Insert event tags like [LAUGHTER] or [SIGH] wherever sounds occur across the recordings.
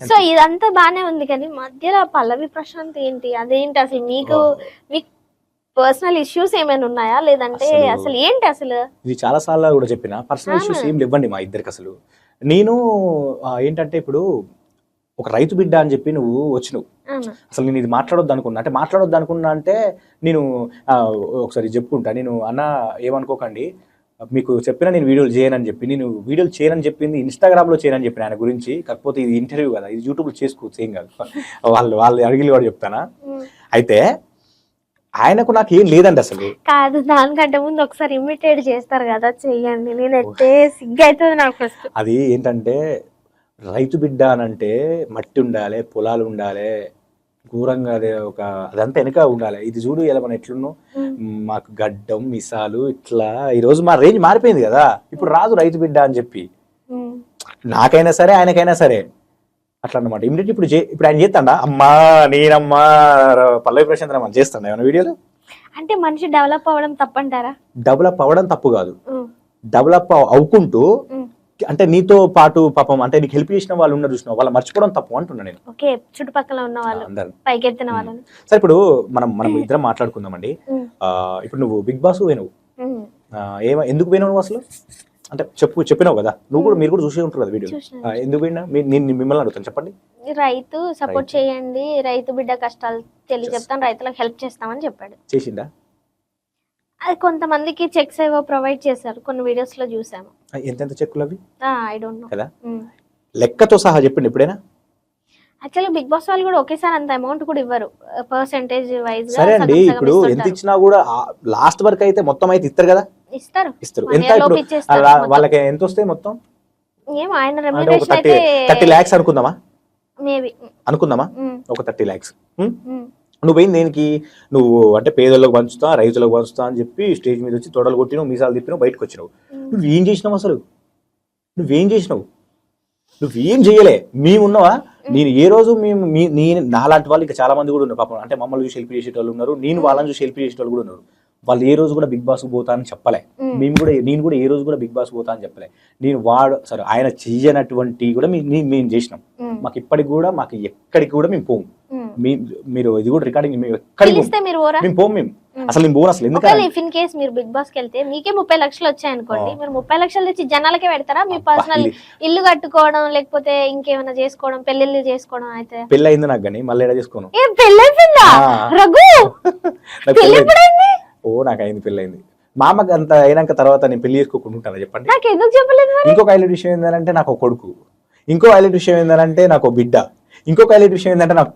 So ఇదంతా బానే ఉంది కానీ మధ్యలో పల్లవి ప్రశాంత్ ఏంటి? అదేంటి అసలు మీకు మీకు పర్సనల్ ఇష్యూస్ ఏమైనా ఉన్నాయా? లేదంటే అసలు- ఏంటి అసలు? ఇది చాలా సార్లు కూడా చెప్పిన. పర్సనల్ ఇష్యూస్ ఏం ఇవ్వండి మా ఇద్దరికి అసలు. నేను ఆ, ఏంటంటే ఇప్పుడు ఒక రైతు బిడ్డ అని చెప్పి నువ్వు వచ్చినావు. అసలు నేను ఇది మాట్లాడొద్దు అనుకున్నా. అంటే మాట్లాడొద్దు అనుకున్నా అంటే నేను ఆ, ఒకసారి చెప్పుకుంటా. నేను అన్న ఏమనుకోకండి. మీకు చెప్పిన నేను వీడియోలు చేయనని చెప్పి నేను వీడియోలు చేయనని చెప్పింది ఇన్స్టాగ్రామ్లో చేయనని చెప్పిన ఆయన గురించి కాకపోతే ఇది ఇంటర్వ్యూ కదా ఇది యూట్యూబ్లో చేసుకోవచ్చు ఏం కాదు. [LAUGHS] వాళ్ళు వాళ్ళు అడిగి కూడా చెప్తానా. అయితే ఆయనకు నాకు ఏం లేదండి అసలు. కాదు దానికంటే ముందు ఒకసారి ఇమిటేట్ చేస్తారు కదా చెయ్యండి. నేను అయితే సిగ్గు అవుతుంది నాకు ఫస్ట్. అది ఏంటంటే రైతు బిడ్డ అనంటే మట్టి ఉండాలి పొలాలు ఉండాలి ఘోరంగా అదే ఒక అదంతా వెనక ఉండాలి. ఇది చూడు ఇలా మనం ఎట్లున్నాం? మాకు గడ్డం మిసాలు ఇట్లా ఈరోజు మా రేంజ్ మారిపోయింది కదా. ఇప్పుడు రాదు రైతు బిడ్డ అని చెప్పి. నాకైనా సరే ఆయనకైనా సరే. అట్లా అన్నమాట ఇమీడియట్ ఇప్పుడు ఇప్పుడు ఆయన చేస్తాడా? అమ్మా నేనమ్మా పల్లవి ప్రశాంత్ మనం చేస్తాడా? ఏమైనా వీడియోలు? అంటే మనిషి డెవలప్ అవ్వడం తప్పంటారా? డెవలప్ అవ్వడం తప్పు కాదు. డెవలప్ అవుకుంటూ ఉమ్. అంటే నీతో పాటు పాపం అంటే నీకు హెల్ప్ చేసిన వాళ్ళు ఉన్నారు చూసిన వాళ్ళు మర్చిపోవడం తప్పు అంటున్నా నేను. ఓకే చుట్టుపక్కల ఉన్న వాళ్ళు పైకెత్తిన వాళ్ళని. సరే ఇప్పుడు మనం మనం [LAUGHS] ఇద్దరం మాట్లాడుకుందామండి. ఇప్పుడు నువ్వు బిగ్ బాస్ పోయినావు. ఏమ ఎందుకు పోయినావు నువ్వు అసలు? అంటే చెప్పు చెప్పినావు కదా. నువ్వు కూడా మీరు కూడా చూసే ఉంటారు కదా వీడియో. ఎందుకు పోయినా? నేను మిమ్మల్ని అడుగుతాను చెప్పండి. రైతు సపోర్ట్. చేయండి రైతు బిడ్డ కష్టాలు తెలియజెప్తాం రైతులకు హెల్ప్ చేస్తామని చెప్పాడు. చేసిందా? అది కొంతమందికి చెక్స్ ఏవో ప్రొవైడ్ చేశారు కొన్ని వీడియోస్లో చూసాము. ఎంతెంత చెక్కులు అవి ఐ డోంట్ నో కదా? లెక్కతో సహా చెప్పిండి ఎప్పుడైనా. యాక్చువల్లీ బిగ్ బాస్ వాళ్ళు కూడా ఒకేసారి అంత అమౌంట్ కూడా ఇవ్వరు. పర్సెంటేజ్ వైజ్ సరే అండి ఇప్పుడు ఎంత. ఇచ్చినా కూడా లాస్ట్ వరకు అయితే మొత్తం అయితే ఇస్తారు కదా? ఇస్తారు. ఇస్తారు. ఎంత ఇప్పుడు. వాళ్ళకి ఎంత వస్తాయి మొత్తం? ఏం ఆయన అంటే ఒక రెమ్యునరేషన్ అయితే థర్టీ ల్యాక్స్ అనుకుందామా? మేబీ అనుకుందామా? ఒక థర్టీ ల్యాక్స్ నువ్వు దేనికి? నువ్వు అంటే పేదలకు పంచుతా రైతులకు పంచుతా అని చెప్పి స్టేజ్ మీద వచ్చి తొడలు కొట్టినావు మీసాలు తిప్పినావు బయటకు వచ్చినావు. నువ్వేం చేసినావు అసలు? నువ్వేం చేసినావు? నువ్వేం చేయలే మేమున్నావా నేను ఏ రోజు మేము మీ నేను నాలాంటి వాళ్ళు ఇంకా చాలా మంది కూడా ఉన్నారు. పాపం అంటే మమ్మల్ని చూసి హెల్ప్ చేసేటోళ్ళు ఉన్నారు. నేను వాళ్ళని చూసి హెల్ప్ చేసేటోళ్ళు కూడా ఉన్నారు. వాళ్ళు ఏ రోజు కూడా బిగ్ బాస్ పోతా అని చెప్పలే. మేము కూడా నేను కూడా ఏ రోజు కూడా బిగ్ బాస్ పోతా అని చెప్పలే. నేను వాడు సరే ఆయన చెయ్యనటువంటి కూడా మేము చేసినాం. మాకు ఇప్పటికి కూడా మాకు ఎక్కడికి కూడా మేము పోము. మీ- మీరు ఇది కూడా రికార్డింగ్ మేము ఎక్కడికి మీరు ఓరా మేము మేము. అసలు నేను పోను అసలు ఎందుకంటే ఇఫ్ ఇన్ కేస్ మీరు బిగ్ బాస్కి వెళ్తే మీకే ముప్పై లక్షలు వచ్చాయి అనుకోండి. మీరు ముప్పై లక్షలు తెచ్చి జనాలకే పెడతారా? మీ పర్సనల్ ఇల్లు కట్టుకోవడం లేకపోతే ఇంకేమైనా చేసుకోవడం పెళ్ళిళ్ళు చేసుకోవడం అయితే? పెళ్ళి అయింది నాకు కానీ మళ్ళీ ఎడ చేసుకోను? ఏం. రఘు పెళ్ళి ఓ నాకు అయింది పెళ్ళి అయింది మా అమ్మకి అంత అయినాక తర్వాత నేను పెళ్ళి చేసుకోకుండా చెప్పండి. నాకు ఎందుకు చెప్పలేదు ఇంకొక హైలైట్ విషయం ఏంటంటే నాకు ఒక కొడుకు. ఇంకో హైలైట్ విషయం ఏంటంటే నాకు ఒక బిడ్డ. ఇంకొక హైలైట్ విషయం ఏంటంటే నాకు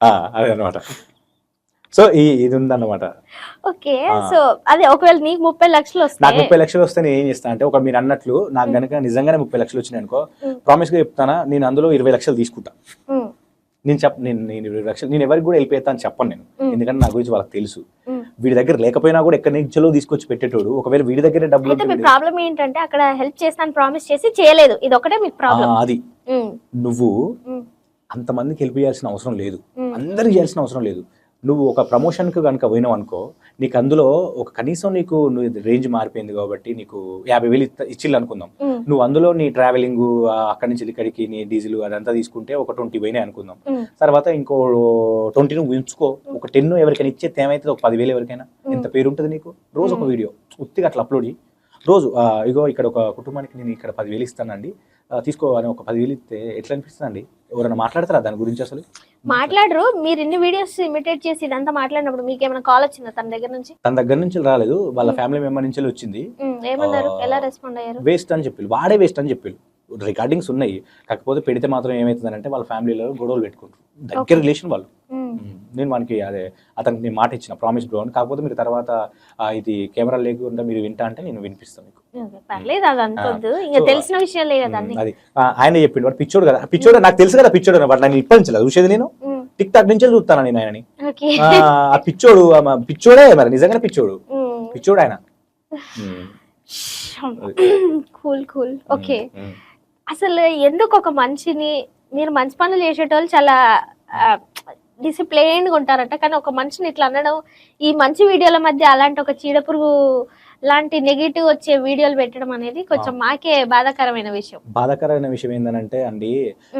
అదే అనమాట సో ఈ ఇది ఉందన్నమాట ఓకే. సో అదే ఒకవేళ నీకు ముప్పై లక్షలు నాకు వస్తాయి ముప్పై లక్షలు వస్తే నేను ఏం చేస్తా అంటే ఒక మీరు అన్నట్లు నాకు గనక నిజంగానే ముప్పై లక్షలు వచ్చినాయి అనుకో. ప్రామిస్గా చెప్తానా నేను అందులో ఇరవై లక్షలు తీసుకుంటా. నేను చెప్ నేను నేను ఇరవై లక్షలు నేను ఎవరికి కూడా వెళ్ళిపోతా అని చెప్పను నేను. ఎందుకంటే నా గురించి వాళ్ళకి తెలుసు. వీడి దగ్గర లేకపోయినా కూడా ఎక్కడి నుంచో తీసుకొచ్చి పెట్టేటోడు ఒకవేళ వీడి దగ్గరే డబ్బులు మీ ప్రాబ్లం ఏంటంటే అక్కడ హెల్ప్ చేస్తాను ప్రామిస్ చేసి చేయలేదు. ఇది ఒకటే మీకు ప్రాబ్లం. అది. నువ్వు అంతమందికి హెల్ప్ చేయాల్సిన అవసరం లేదు. అందరికి చేయాల్సిన అవసరం లేదు. నువ్వు ఒక ప్రమోషన్కి కనుక పోయినావు అనుకో నీకు అందులో ఒక కనీసం నీకు నువ్వు రేంజ్ మారిపోయింది కాబట్టి నీకు యాభై వేలు ఇచ్చిల్లు అనుకుందాం. నువ్వు అందులో నీ ట్రావెలింగ్ అక్కడి నుంచి ఇక్కడికి నీ డీజిల్ అదంతా తీసుకుంటే ఒక ట్వంటీ పోయినాయి అనుకుందాం. తర్వాత ఇంకో ట్వంటీ నువ్వు ఉంచుకో. ఒక టెన్ ఎవరికైనా ఇచ్చేస్తే ఏమైతుంది ఒక పదివేలు ఎవరికైనా. ఎంత పేరు ఉంటుంది నీకు? రోజు ఒక వీడియో. ఉత్తిగా అట్లా అప్లోడ్ చేయి. రోజు ఇగో ఇక్కడ ఒక కుటుంబానికి నేను ఇక్కడ పదివేలు ఇస్తానండి. తీసుకో అని ఒక పదివేలు ఇస్తే ఎట్లా అనిపిస్తుందండి? ఎవరైనా మాట్లాడతారా? దాని గురించి అసలు? మాట్లాడరు. మీరు ఇన్ని వీడియోస్ ఇమిటేట్ చేసి ఇదంతా మాట్లాడినప్పుడు మీకు ఏమైనా కాల్ వచ్చిందా తన దగ్గర నుంచి? తన దగ్గర నుంచి రాలేదు. వాళ్ళ ఫ్యామిలీ మెంబర్ నుంచి వచ్చింది. ఏమన్నారు. ఎలా రెస్పాండ్ అయ్యారు? వేస్ట్ అని చెప్పి వాడే వేస్ట్ అని చెప్పి రికార్డింగ్స్ ఉన్నాయి. కాకపోతే పెడితే మాత్రం ఏమవుతుందంటే వాళ్ళ ఫ్యామిలీలో గొడవలు పెట్టుకుంటారు. దగ్గర. రిలేషన్ వాళ్ళు. నేను వానికి అదే అతనికి నేను మాట ఇచ్చిన ప్రామిస్ బ్రో అని. కాకపోతే మీరు తర్వాత ఇది కెమెరా లేకుండా మీరు వింటా అంటే నేను వినిపిస్తాను మీకు. పర్లేదు అది ఇంకా తెలిసిన విషయాలే కదా అన్ని. ఉమ్, అది ఆయన చెప్పిండు వాడు పిచ్చోడు కదా. పిచ్చోడు నాకు తెలుసు కదా పిచ్చోడు వాడు నేను ఇప్పటి నుంచి చూసేది నేను? టిక్ టాక్ నుంచి చూస్తాను నేను ఆయనని. ఆ, పిచ్చోడు పిచ్చోడే మరి. నిజంగానే పిచ్చోడు. పిచ్చోడు ఆయన. Cool cool. ఓకే. అసలు ఎందుకు ఒక మనిషిని మీరు మంచి పనులు చేసేటోళ్ళు చాలా డిసిప్లైన్గా ఉంటారట. కానీ ఒక మనిషిని ఇట్లా అనడం ఈ మంచి వీడియోల మధ్య అలాంటి ఒక చీడ పురుగు లాంటి నెగిటివ్ వచ్చే వీడియోలు పెట్టడం అనేది కొంచెం మాకే బాధాకరమైన విషయం. బాధాకరమైన విషయం ఏంటంటే అండి.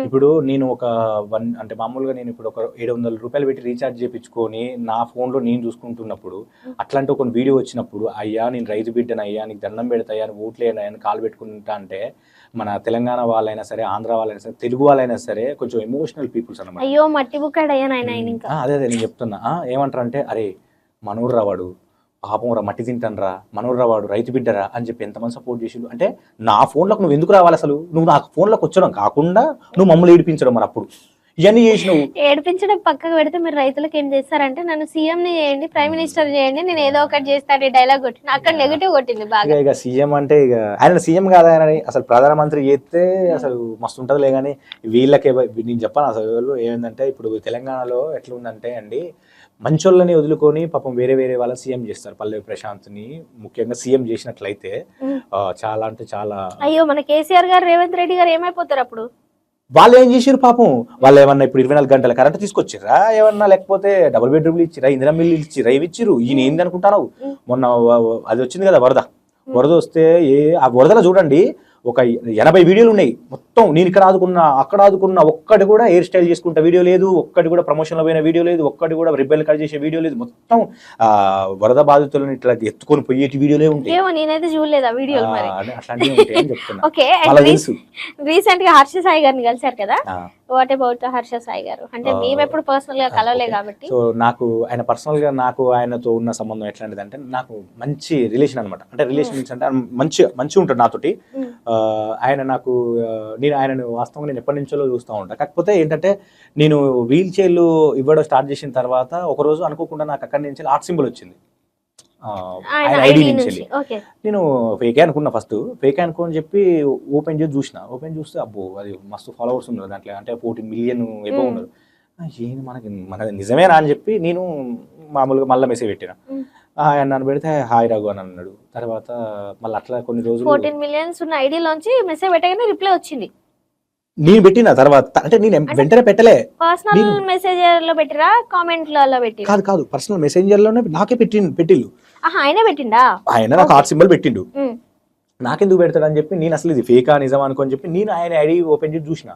ఇప్పుడు నేను ఒక వన్ అంటే మామూలుగా నేను ఇప్పుడు ఒక ఏడు వందల రూపాయలు పెట్టి రీఛార్జ్ చేయించుకొని నా ఫోన్లో నేను చూసుకుంటున్నప్పుడు. అట్లాంటి ఒక వీడియో వచ్చినప్పుడు అయ్యా నేను రైతు బిడ్డను అయ్యా నీకు దండం పెడతాయా అని ఓట్లేనా అని కాలు పెట్టుకుంటా అంటే మన తెలంగాణ వాళ్ళైనా సరే ఆంధ్ర వాళ్ళైనా సరే తెలుగు వాళ్ళైనా సరే కొంచెం ఎమోషనల్ పీపుల్స్ అన్నమాట. అయ్యో మట్టి బుక్కాడు అయ్యా నాయన ఆయన ఇంకా. ఆ, అదే అదే నేను చెప్తున్నా. ఏమంటారు అంటే అరే మనూర్రా వాడు పాపం రా మట్టి తింటానరా మనూర్రా వాడు రైతు బిడ్డరా అని చెప్పి ఎంతమంది సపోర్ట్ చేసిండు అంటే నా ఫోన్లోకి నువ్వు ఎందుకు రావాలి అసలు? నువ్వు నా ఫోన్లోకి వచ్చడం కాకుండా నువ్వు మమ్మల్ని ఏడిపించడం మరి అప్పుడు. ఇవన్నీ చేసినావు. ఏడిపించడం పక్కకు పెడితే మీరు రైతులకు ఏం చేస్తారంటే నన్ను సీఎం ని చేయండి ప్రైమ్ మినిస్టర్ చేయండి నేను ఏదో ఒకటి చేస్తాను ఈ డైలాగ్ కొట్టిన అక్కడ నెగిటివ్ కొట్టింది బాగా. ఇక ఇక సీఎం అంటే ఇక ఆయన సీఎం కాదు ఆయన అసలు ప్రధానమంత్రి చేస్తే అసలు మస్తు ఉంటుందిలే కానీ వీళ్ళకే నేను చెప్పాను అసలు వీళ్ళు ఏమైందంటే ఇప్పుడు తెలంగాణలో ఎట్లుందంటే అండి మంచోళ్ళని వదులుకొని పాపం వేరే వేరే వాళ్ళ సీఎం చేస్తారు. పల్లవి ప్రశాంత్ని ముఖ్యంగా సీఎం చేసినట్లయితే చాలా అంటే చాలా అయ్యో మన కేసీఆర్ గారు రేవంత్ రెడ్డి గారు ఏమైపోతారు అప్పుడు? వాళ్ళు ఏం చేసారు పాపం? వాళ్ళు ఏమన్నా ఇప్పుడు ఇరవై నాలుగు గంటల కరెంట్ తీసుకొచ్చిర్రా? ఏమన్నా లేకపోతే డబుల్ బెడ్రూమ్లు ఇచ్చిరా ఇందిరా మిల్లు ఇచ్చిరా ఇవి ఇచ్చిర్రు? ఈయన ఏంది అనుకుంటాను ఉం. మొన్న అది వచ్చింది కదా వరద. వరద వస్తే ఏ ఆ వరదలో చూడండి ఒక ఎనభై వీడియోలు ఉన్నాయి. మొత్తం నేను ఇక్కడ ఆదుకున్నా అక్కడ ఆదుకున్నా ఒక్కటి కూడా హెయిర్ స్టైల్ చేసుకుంటా వీడియో లేదు. ఒక్కటి కూడా ప్రమోషన్లో పోయిన వీడియో లేదు. ఒక్కటి కూడా రిబ్బెల్ కట్ చేసే వీడియో లేదు. మొత్తం వరద బాధితులను ఇట్లా ఎత్తుకొని పోయేటి వీడియోలే ఉంటాయి. నేనైతే చూడలేదు ఆ వీడియోలు అట్లాంటివి చెప్తున్నా. [LAUGHS] ఓకే రీసెంట్గా హర్ష సాయి గారిని కలిసారు కదా. వాట్ అబౌట్ హర్ష సాయి గారు? అంటే మేము ఎప్పుడు పర్సనల్గా కలవలే. కాబట్టి. సో నాకు ఆయన పర్సనల్గా నాకు ఆయనతో ఉన్న సంబంధం ఎట్లాంటిది అంటే నాకు మంచి రిలేషన్ అనమాట అంటే రిలేషన్ అంటే మంచి మంచి ఉంటాడు నాతోటి. ఆయన నాకు నేను ఆయనను వాస్తవంగా నేను ఎప్పటి నుంచో చూస్తూ ఉంటాను కాకపోతే ఏంటంటే నేను వీల్ చైర్లు ఇవ్వడం స్టార్ట్ చేసిన తర్వాత ఒక రోజు అనుకోకుండా నాకు అక్కడి నుంచి ఆర్ట్ సింబల్ వచ్చింది. ఆయన ఐడి నుంచి నేను ఫేకే అనుకున్నా ఫస్ట్ ఫేకే అనుకోని చెప్పి ఓపెన్ చేసి చూసిన. ఓపెన్ చూస్తే అబ్బో అది మస్తు ఫాలోవర్స్ ఉన్నారు దాంట్లో. అంటే ఫోర్టీన్ మిలియన్ ఎబో Hmm. ఉన్నారు. ఏంది మనకి మన నిజమేనా అని చెప్పి నేను మామూలుగా మళ్ళీ మెసేజ్ పెట్టిన. Hmm. ఆయన నన్ను పెడితే హాయ్ రఘు అని అన్నాడు. తర్వాత మళ్ళీ అట్లా కొన్ని రోజులు ఫోర్టీన్ మిలియన్స్ ఉన్న ఐడిలోంచి మెసేజ్ పెట్టగానే రిప్లై వచ్చింది. నేను పెట్టిన తర్వాత అంటే నేను వెంటనే పెట్టలే. పర్సనల్ నేను- మెసేజ్లో పెట్టిరా కామెంట్లో పెట్టిరా? కాదు కాదు పర్సనల్ మెసెంజర్లోనే నాకే పెట్టి పెట్టిల్లు. ఆయనే పెట్టిండా? ఆయన నాకు ఆర్ట్ సింబల్ పెట్టిండు. నాకెందుకు పెడతాడని చెప్పి నేను అసలు ఇది ఫేకా నిజం అనుకొని చెప్పి నేను ఆయన ఐడి ఓపెన్ చేసి చూసిన.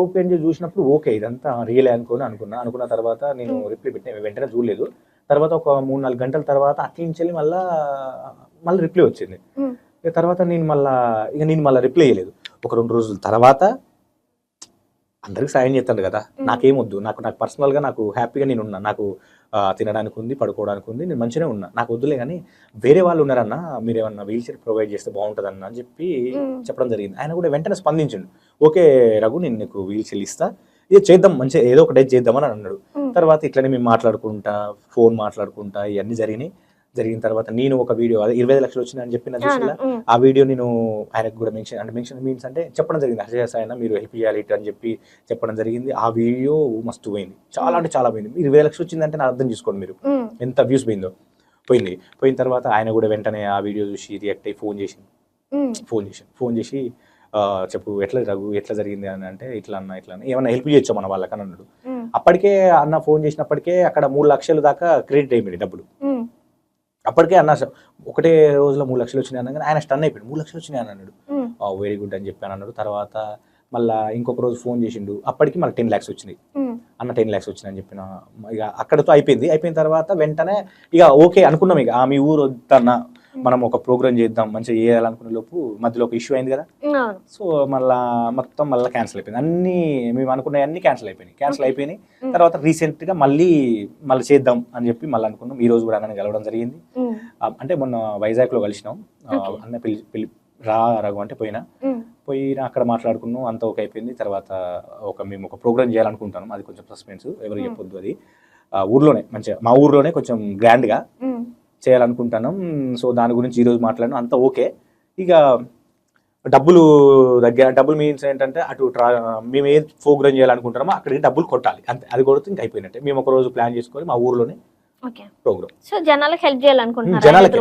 ఓపెన్ చేసి చూసినప్పుడు ఓకే ఇదంతా రియల్ అనుకుని అనుకున్నా. అనుకున్న తర్వాత నేను రిప్లై పెట్టిన వెంటనే చూడలేదు. తర్వాత ఒక మూడు నాలుగు గంటల తర్వాత అట్ల నుంచి మళ్ళా మళ్ళీ రిప్లై వచ్చింది. తర్వాత నేను మళ్ళా ఇక నేను మళ్ళీ రిప్లై చేయలేదు. ఒక రెండు రోజుల తర్వాత అందరికి సాయం చేస్తాను కదా. నాకేమొద్దు. నాకు నాకు పర్సనల్గా నాకు హ్యాపీగా నేను ఉన్నా. నాకు తినడానికి ఉంది పడుకోవడానికి ఉంది నేను మంచిగానే ఉన్నా. నాకు వద్దులే కానీ వేరే వాళ్ళు ఉన్నారన్న మీరు ఏమన్నా వీల్ చైర్ ప్రొవైడ్ చేస్తే బాగుంటుందన్న అని చెప్పి. చెప్పడం జరిగింది. ఆయన కూడా వెంటనే స్పందించిండు. ఓకే రఘు నేను నీకు వీల్ చైర్ ఇస్తా. ఇది చేద్దాం మంచిగా ఏదో ఒకటి చేద్దామని అన్నాడు. తర్వాత ఇట్లనే మేము మాట్లాడుకుంటా ఫోన్ మాట్లాడుకుంటా ఇవన్నీ జరిగినాయి. జరిగిన తర్వాత నేను ఒక వీడియో అదే ఇరవై లక్షలు వచ్చిందని చెప్పి నా అవునా? చూసిన. ఆ వీడియో నేను ఆయనకు కూడా మెన్షన్ అంటే మెన్షన్ మీన్స్ అంటే చెప్పడం జరిగింది. హర్ష ఆయన మీరు హెల్ప్ చేయాలి ఇటు అని చెప్పి చెప్పడం జరిగింది. ఆ వీడియో మస్తు పోయింది. చాలా అంటే చాలా పోయింది. ఇరవై లక్షలు వచ్చిందంటే నా అర్థం చేసుకోండి మీరు. ఎంత వ్యూస్ పోయిందో. పోయింది. పోయిన తర్వాత ఆయన కూడా వెంటనే ఆ వీడియో చూసి రియాక్ట్ అయ్యి ఫోన్ చేసింది ఫోన్ చేసి ఫోన్ చేసి చెప్పు ఎట్లా రఘు ఎట్లా జరిగింది అని అంటే ఇట్లా అన్న ఇట్లా అన్న ఏమైనా హెల్ప్ చేయొచ్చా మన వాళ్ళకి? అని అన్నాడు. అప్పటికే అన్న ఫోన్ చేసినప్పటికే అక్కడ మూడు లక్షల దాకా క్రెడిట్ అయిపోయింది డబ్బులు. అప్పటికే అన్న ఒకటే రోజులో మూడు లక్షలు వచ్చినాయి అనగానే ఆయన స్టన్ అయిపోయాడు. మూడు లక్షలు వచ్చినాయి అని అన్నాడు. వెరీ గుడ్ అని చెప్పాను అన్నాడు. తర్వాత మళ్ళా ఇంకొక రోజు ఫోన్ చేసిండు. అప్పటికి మళ్ళీ టెన్ ల్యాక్స్ వచ్చినాయి. అన్న టెన్ ల్యాక్స్ వచ్చినాయని చెప్పిన ఇక అక్కడతో అయిపోయింది. అయిపోయిన తర్వాత వెంటనే ఇక ఓకే అనుకున్నాం ఇక. ఆ మీ ఊరు వద్దన్న మనం ఒక ప్రోగ్రామ్ చేద్దాం మంచిగా చేయాలనుకునే లోపు మధ్యలో ఒక ఇష్యూ అయింది కదా? సో మళ్ళా మొత్తం మళ్ళీ క్యాన్సిల్ అయిపోయింది. అన్ని మేము అనుకున్న అన్ని క్యాన్సిల్ అయిపోయినాయి. క్యాన్సిల్ అయిపోయినాయి. తర్వాత రీసెంట్గా మళ్ళీ మళ్ళీ చేద్దాం అని చెప్పి మళ్ళీ అనుకున్నాం. ఈ రోజు కూడా అన్నని కలవడం జరిగింది. అంటే మొన్న వైజాగ్లో కలిసినాం. అన్న పెళ్ళి పెళ్ళి రా రఘు అంటే పోయినా. పోయినా అక్కడ మాట్లాడుకున్నాం. అంతా ఓకే అయిపోయింది. తర్వాత ఒక మేము ఒక ప్రోగ్రామ్ చేయాలనుకుంటాం అది కొంచెం సస్పెన్స్ ఎవరు. చెప్పొద్దు అది. ఊర్లోనే మంచిగా మా ఊర్లోనే కొంచెం గ్రాండ్గా ఉమ్, చేయాలనుకుంటున్నాం. సో దాని గురించి ఈరోజు మాట్లాడినాం. అంతా ఓకే. ఇక డబ్బులు దగ్గర డబ్బులు మీన్స్ ఏంటంటే అటు ట్రా మేము ఏ ప్రోగ్రామ్ చేయాలనుకుంటున్నామో అక్కడికి డబ్బులు కొట్టాలి. అంతే. అది కొడితే ఇంక అయిపోయినట్టే. మేము ఒక రోజు ప్లాన్ చేసుకొని మా ఊర్లోనే ఓకే. ప్రోగ్రామ్ సో జనాలకు హెల్ప్ చేయాలనుకుంటున్నారు? జనాలకి.